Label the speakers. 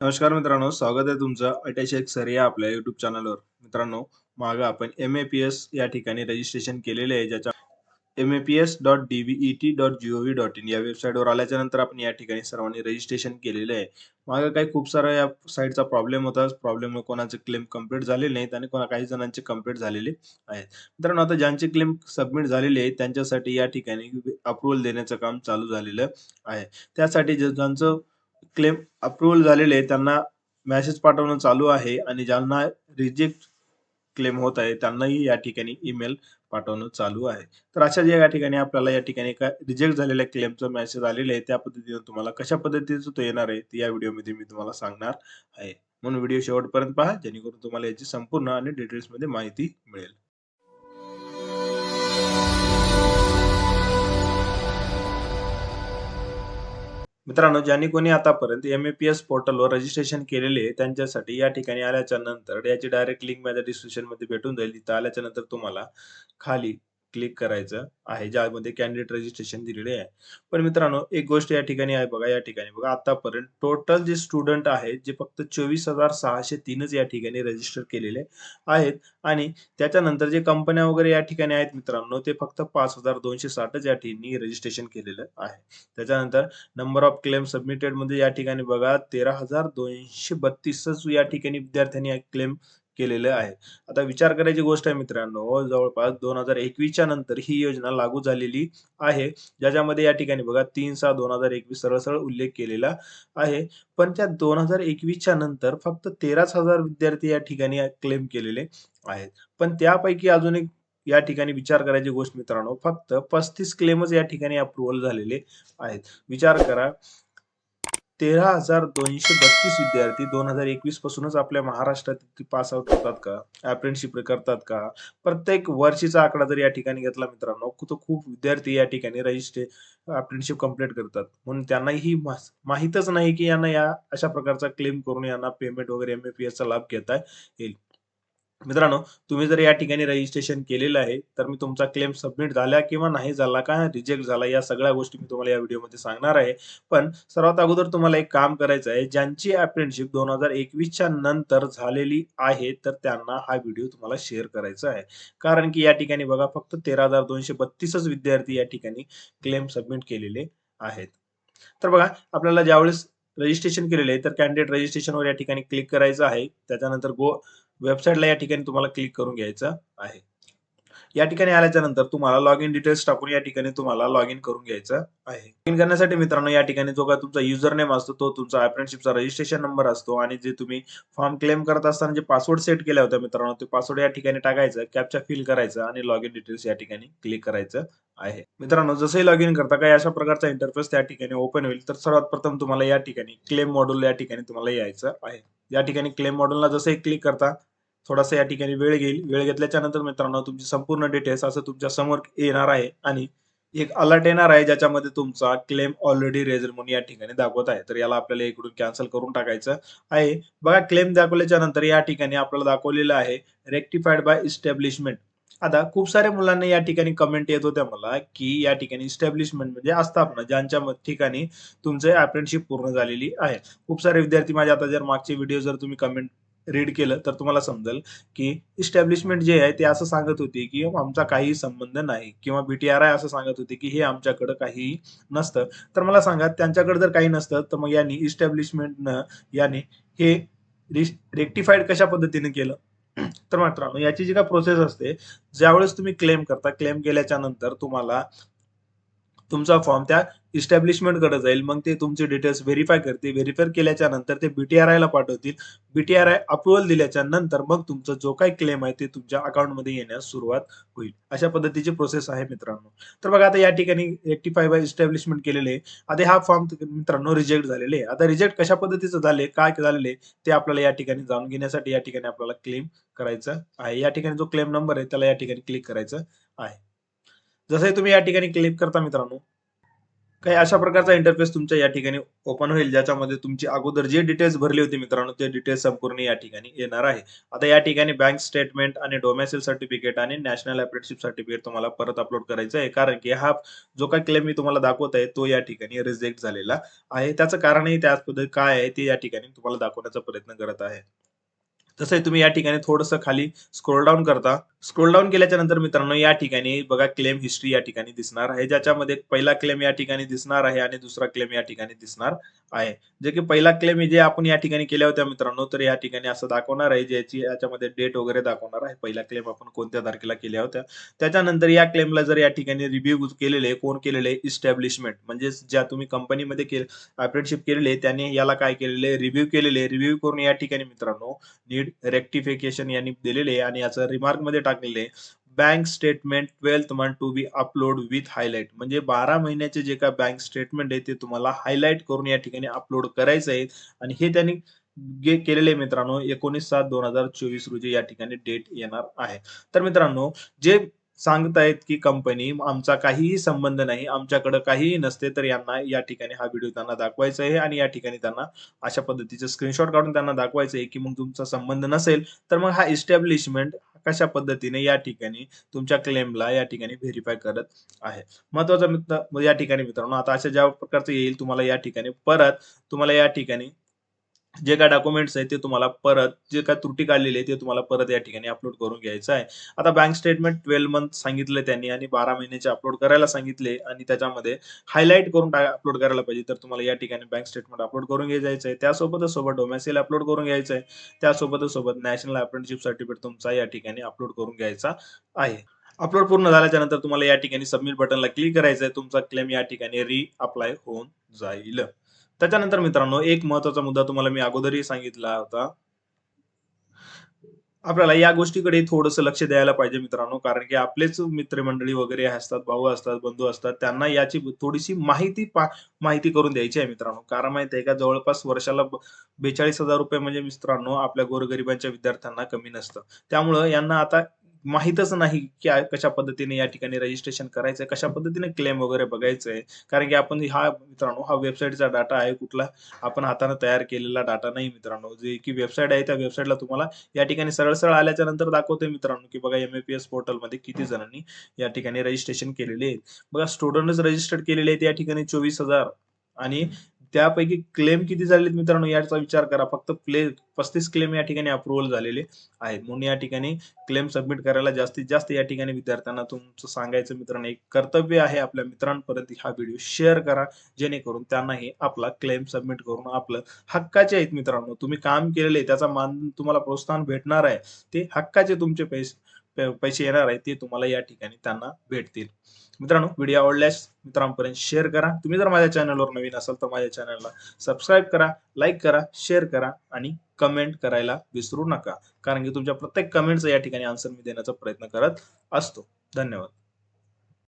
Speaker 1: नमस्कार मित्रांनो, स्वागत आहे तुमचं अटॅशेक सर या आपल्या युट्यूब चॅनलवर. मित्रांनो, मागं आपण एम-ए-पी-एस या ठिकाणी रजिस्ट्रेशन केलेले आहे. ज्याच्या M A P S dot D V T dot G O V dot in या वेबसाईटवर आल्याच्यानंतर आपण या ठिकाणी सर्वांनी रजिस्ट्रेशन केलेलं आहे. मागं काही खूप सारा या साईटचा प्रॉब्लेम होता. प्रॉब्लेममुळे कोणाचे क्लेम कंप्लीट झालेले नाहीत आणि कोणा काही जणांचे कंप्लीट झालेले आहेत. मित्रांनो, आता ज्यांचे क्लेम सबमिट झालेले आहेत त्यांच्यासाठी या ठिकाणी अप्रूव्हल देण्याचं काम चालू झालेलं आहे. त्यासाठी ज्यांचं क्लेम अप्रूव्हल झालेले आहे त्यांना मॅसेज पाठवणं चालू आहे आणि ज्यांना रिजेक्ट क्लेम होत आहे त्यांनाही या ठिकाणी ईमेल पाठवणं चालू आहे. तर अशा ज्या या ठिकाणी आपल्याला या ठिकाणी एका रिजेक्ट झालेल्या क्लेमचं मेसेज आलेलं आहे त्या पद्धतीने तुम्हाला कशा पद्धतीचं तो येणार आहे, ते या व्हिडिओमध्ये मी तुम्हाला सांगणार आहे. म्हणून व्हिडिओ शेवटपर्यंत पहा जेणेकरून तुम्हाला याची संपूर्ण आणि डिटेल्समध्ये माहिती मिळेल. मित्रांनो, ज्यांनी कोणी आतापर्यंत एम-ए-पी-एस पोर्टलवर रजिस्ट्रेशन केलेले आहे त्यांच्यासाठी या ठिकाणी आल्याच्यानंतर याची डायरेक्ट लिंक माझ्या डिस्क्रिप्शनमध्ये भेटून जाईल. तिथं आल्याच्यानंतर तुम्हाला खाली क्लिक करायचं आहे, ज्यामध्ये कॅन्डिडेट रजिस्ट्रेशन दिलेले आहे. पण मित्रांनो, एक गोष्ट या ठिकाणी आहे बघा, या ठिकाणी बघा आतापर्यंत टोटल जे स्टुडंट आहेत, जे फक्त चोवीस हजार सहाशे तीनच या ठिकाणी रजिस्टर केलेले आहेत आणि त्याच्यानंतर जे कंपन्या वगैरे या ठिकाणी आहेत मित्रांनो, ते फक्त पाच हजार दोनशे साठच या ठिकाणी रजिस्ट्रेशन केलेलं आहे. त्याच्यानंतर नंबर ऑफ क्लेम सबमिटेडमध्ये या ठिकाणी बघा तेरा हजार दोनशे बत्तीसच या ठिकाणी विद्यार्थ्यांनी क्लेम केलेलं आहे. आता विचार करायची गोष्ट आहे मित्रांनो, जवळपास 2021 च्या नंतर ही योजना लागू झालेली आहे. ज्याच्यामध्ये या ठिकाणी बघा 3/6/2021 सरळ-सरळ उल्लेख केलेला आहे. पण त्या 2021 च्या नंतर फक्त तेराच हजार विद्यार्थी या ठिकाणी क्लेम केलेले आहेत. पण त्यापैकी अजून एक या ठिकाणी विचार करायची गोष्ट मित्रांनो, फक्त 35 क्लेमच या ठिकाणी अप्रुव्हल झालेले आहेत. विचार करा 13,232 विद्यार्थी 2021 पासूनच आपल्या महाराष्ट्रात पास आउट होतात का? अप्रेंटिसशिप करतात का? प्रत्येक वर्षीचा आकडा जर या ठिकाणी घेतला मित्रांनो, तर खूप विद्यार्थी या ठिकाणी रजिस्ट्रे अप्रेंटिसशिप कंप्लीट करतात. म्हणून त्यांनाही माहीतच नाही की यांना या अशा प्रकारचा क्लेम करून यांना पेमेंट वगैरे एम-ए-पी-एसचा लाभ घेता येईल. मित्रांनो, तुम्ही जर या ठिकाणी रजिस्ट्रेशन केलेलं आहे, तर मी तुमचा क्लेम सबमिट झाला किंवा नाही झाला का रिजेक्ट झाला या सगळ्या गोष्टी मी तुम्हाला या व्हिडिओमध्ये सांगणार आहे. पण सर्वात अगोदर तुम्हाला एक काम करायचं आहे, ज्यांची अप्रेंटिसशिप 2021 च्या नंतर झालेली आहे, तर त्यांना हा व्हिडिओ तुम्हाला शेअर करायचा आहे. कारण की या ठिकाणी बघा फक्त तेरा हजार दोनशे बत्तीसच विद्यार्थी या ठिकाणी क्लेम सबमिट केलेले आहेत. तर बघा आपल्याला ज्यावेळेस रजिस्ट्रेशन केलेले आहे, तर कॅन्डिडेट रजिस्ट्रेशनवर या ठिकाणी क्लिक करायचं आहे. त्याच्यानंतर गो वेबसाईटला या ठिकाणी तुम्हाला क्लिक करून घ्यायचं आहे. या ठिकाणी आल्याच्यानंतर तुम्हाला लॉग इन डिटेल्स टाकून या ठिकाणी तुम्हाला लॉग इन करून घ्यायचं आहे. लॉगिन करण्यासाठी मित्रांनो या ठिकाणी जो काय तुमचा युजर नेम असतो, तो तुमचा अप्रेंटिसशिपचा रजिस्ट्रेशन नंबर असतो आणि जे तुम्ही फॉर्म क्लेम करत असताना जे पासवर्ड सेट केला होता मित्रांनो, ते पासवर्ड या ठिकाणी टाकायचं, कॅप्चा फिल करायचा आणि लॉग इन डिटेल्स या ठिकाणी क्लिक करायचं आहे. मित्रांनो, जसंही लॉग इन करता काही अशा प्रकारचा इंटरफेस त्या ठिकाणी ओपन होईल. तर सर्वात प्रथम तुम्हाला या ठिकाणी क्लेम मॉड्यूल या ठिकाणी तुम्हाला यायचं आहे. या ठिकाणी क्लेम मॉड्यूलला जसंही क्लिक करता थोडासा या ठिकाणी वेळ घेईल. वेळ घेतल्याच्या नंतर मित्रांनो तुमची संपूर्ण डिटेल्स असं तुमच्यासमोर येणार आहे आणि एक अलर्ट येणार आहे, ज्याच्यामध्ये तुमचा क्लेम ऑलरेडी रेजर म्हणून या ठिकाणी दाखवत आहे. तर याला आपल्याला इकडून कॅन्सल करून टाकायचं आहे. बघा क्लेम दाखवल्याच्या नंतर या ठिकाणी आपल्याला दाखवलेलं आहे रेक्टिफाईड बाय इस्टॅब्लिशमेंट. आता खूप साऱ्या मुलांना या ठिकाणी कमेंट येत होत्या मला, की या ठिकाणी इस्टॅब्लिशमेंट म्हणजे आस्थापना ज्यांच्या ठिकाणी तुमचं अप्रेंटशिप पूर्ण झालेली आहे. खूप सारे विद्यार्थी माझे आता जर मागचे व्हिडिओ जर तुम्ही कमेंट रीड केलं तर तुम्हाला समजेल, की इस्टॅब्लिशमेंट जे आहे ते असं सांगत होते, की आमचा काहीही संबंध नाही किंवा बीटीआर आय असं सांगत होते, की हे आमच्याकडे काहीही नसतं. तर मला सांगा त्यांच्याकडे जर काही नसतं, तर मग यांनी इस्टॅब्लिशमेंटनं याने हे रेक्टिफाईड कशा पद्धतीने केलं? तर मात्र याची जी काय प्रोसेस असते, ज्यावेळेस तुम्ही क्लेम करता, क्लेम केल्याच्यानंतर तुम्हाला तुमचा फॉर्म त्या इस्टॅब्लिशमेंटकडे जाईल. मग ते तुमचे डिटेल्स व्हेरीफाय करतील. व्हेरिफाय केल्याच्यानंतर ते बीटीआरआय ला पाठवतील. बीटीआरआय अप्रुव्हल दिल्याच्या नंतर मग तुमचा जो काही क्लेम आहे ते तुमच्या अकाउंटमध्ये येण्यास सुरुवात होईल. अशा पद्धतीची प्रोसेस आहे मित्रांनो. तर बघा आता या ठिकाणी रेक्टिफाय बाय इस्टॅब्लिशमेंट केलेले आता हा फॉर्म मित्रांनो रिजेक्ट झालेले आहे. आता रिजेक्ट कशा पद्धतीचं झाले, काय झालेले ते आपल्याला या ठिकाणी जाणून घेण्यासाठी या ठिकाणी आपल्याला क्लेम करायचं आहे. या ठिकाणी जो क्लेम नंबर आहे त्याला या ठिकाणी क्लिक करायचं आहे. जसं तुम्ही या ठिकाणी क्लिक करता मित्रांनो काही अशा प्रकारचा इंटरफेस तुमच्या या ठिकाणी ओपन होईल ज्याच्यामध्ये तुमची अगोदर जे डिटेल्स भरली होती मित्रांनो ते डिटेल्स संपूर्ण या ठिकाणी येणार आहे. आता या ठिकाणी बँक स्टेटमेंट आणि डोमेसिल सर्टिफिकेट आणि नॅशनल अप्रेंटिसशिप सर्टिफिकेट तुम्हाला परत अपलोड करायचं आहे. कारण की हा जो काही क्लेम मी तुम्हाला दाखवत आहे तो या ठिकाणी रिजेक्ट झालेला आहे. त्याचं कारणही त्याच पद्धती काय आहे ते या ठिकाणी तुम्हाला दाखवण्याचा प्रयत्न करत आहे. तसंही तुम्ही या ठिकाणी थोडंसं खाली स्क्रोल डाऊन करता. स्क्रोल डाऊन केल्याच्यानंतर मित्रांनो या ठिकाणी बघा क्लेम हिस्ट्री या ठिकाणी दिसणार आहे. ज्याच्यामध्ये पहिला क्लेम या ठिकाणी दिसणार आहे आणि दुसरा क्लेम या ठिकाणी दिसणार आहे. जे की पहिला क्लेम जे आपण या ठिकाणी केल्या होत्या मित्रांनो तर या ठिकाणी असं दाखवणार आहे ज्याची याच्यामध्ये डेट वगैरे दाखवणार आहे. पहिला क्लेम आपण कोणत्या तारखेला केल्या होत्या. त्याच्यानंतर या क्लेमला जर या ठिकाणी रिव्ह्यू केलेले कोण केलेले? इस्टॅब्लिशमेंट म्हणजे ज्या तुम्ही कंपनीमध्ये केले अप्रेंटशिप केलेले त्याने याला काय केलेले? रिव्ह्यू केलेले. रिव्ह्यू करून या ठिकाणी मित्रांनो नीट रेक्टिफिकेशन यांनी दिलेले आहे आणि याचं रिमार्कमध्ये टाकलेले bank statement twelfth month to be upload with highlight म्हणजे बारा महिन्याचे जे काय बँक स्टेटमेंट आहे ते तुम्हाला हायलाइट करून या ठिकाणी अपलोड करायचं आहे. आणि हे त्यांनी केलेले मित्रांनो एकोणीस सात दोन हजार चोवीस रोजी या ठिकाणी डेट येणार आहे. तर मित्रांनो जे सांगतायत की कंपनी आमचा काहीही संबंध नाही आमच्याकडे काहीही नसते तर यांना या ठिकाणी हा व्हिडिओ त्यांना दाखवायचा आहे आणि या ठिकाणी त्यांना अशा पद्धतीचे स्क्रीनशॉट काढून त्यांना दाखवायचं आहे की मग तुमचा संबंध नसेल तर मग हा इस्टॅब्लिशमेंट कशा पद्धतीने या ठिकाणी तुमच्या क्लेमला या ठिकाणी व्हेरीफाय करत आहे. महत्त्वाचा मित्र या ठिकाणी मित्रांनो आता अशा ज्या प्रकारचं येईल तुम्हाला या ठिकाणी परत तुम्हाला या ठिकाणी जे काय डॉक्युमेंट्स आहेत ते तुम्हाला परत जे काय त्रुटी काढलेली आहे ते तुम्हाला परत या ठिकाणी अपलोड करून घ्यायचं आहे. आता बँक स्टेटमेंट ट्वेल्व मंथ सांगितले त्यांनी आणि बारा महिन्याचे अपलोड करायला सांगितले आणि त्याच्यामध्ये हायलाईट करून अपलोड करायला पाहिजे. तर तुम्हाला या ठिकाणी बँक स्टेटमेंट अपलोड करून घ्यायचं आहे. त्यासोबतच सोबत डोमेसिल अपलोड करून घ्यायचं आहे. त्यासोबतच सोबत नॅशनल अप्रेंटिसशिप सर्टिफिकेट तुमचा या ठिकाणी अपलोड करून घ्यायचा आहे. अपलोड पूर्ण झाल्याच्यानंतर तुम्हाला या ठिकाणी सबमिट बटनला क्लिक करायचं आहे. तुमचा क्लेम या ठिकाणी री अप्लाय होऊन जाईल. त्याच्यानंतर मित्रांनो एक महत्त्वाचा मुद्दा तुम्हाला मी अगोदरही सांगितला होता. आपल्याला या गोष्टीकडे थोडस लक्ष द्यायला पाहिजे मित्रांनो कारण की आपलेच मित्रमंडळी वगैरे असतात भाऊ असतात बंधू असतात त्यांना याची थोडीशी माहिती माहिती करून द्यायची आहे मित्रांनो. कारण माहिती आहे का जवळपास वर्षाला बेचाळीस हजार रुपये म्हणजे मित्रांनो आपल्या गोरगरिबांच्या विद्यार्थ्यांना कमी नसतं. त्यामुळं यांना आता माहीतच नाही की कशा पद्धतीने या ठिकाणी रजिस्ट्रेशन करायचंय कशा पद्धतीने क्लेम वगैरे बघायचंय. कारण की आपण हा मित्रांनो हा वेबसाईटचा डाटा आहे कुठला आपण हाताने तयार केलेला डाटा नाही मित्रांनो. जे की वेबसाईट आहे त्या वेबसाईटला तुम्हाला या ठिकाणी सरळ सरळ आल्याच्यानंतर दाखवतोय मित्रांनो की बघा एम एस पोर्टलमध्ये किती जणांनी या ठिकाणी रजिस्ट्रेशन केलेले आहेत. बघा स्टुडंटच रजिस्टर्ड केलेले आहेत या ठिकाणी चोवीस हजार. आणि त्यापैकी क्लेम किती झालेत मित्रांनो याचा विचार करा. फक्त प्ले पस्तीस क्लेम या ठिकाणी अप्रुव्हल झालेले आहेत. म्हणून या ठिकाणी क्लेम सबमिट करायला जास्तीत जास्त या ठिकाणी विद्यार्थ्यांना तुमचं सांगायचं मित्रांनो एक कर्तव्य आहे आपल्या मित्रांपर्यंत हा व्हिडिओ शेअर करा. जेणेकरून त्यांनाही आपला क्लेम सबमिट करून आपलं हक्काचे आहेत मित्रांनो. तुम्ही काम केलेले त्याचा मान तुम्हाला प्रोत्साहन भेटणार आहे. ते हक्काचे तुमचे पैसे पैसे येणार आहे ते तुम्हाला या ठिकाणी त्यांना भेटतील. मित्रांनो व्हिडिओ आवडल्यास मित्रांपर्यंत शेअर करा. तुम्ही जर माझ्या चॅनलवर नवीन असाल तर माझ्या चॅनलला सबस्क्राईब करा लाईक करा शेअर करा आणि कमेंट करायला विसरू नका. कारण की तुमच्या प्रत्येक कमेंटचा या ठिकाणी आन्सर मी देण्याचा प्रयत्न करत असतो. धन्यवाद.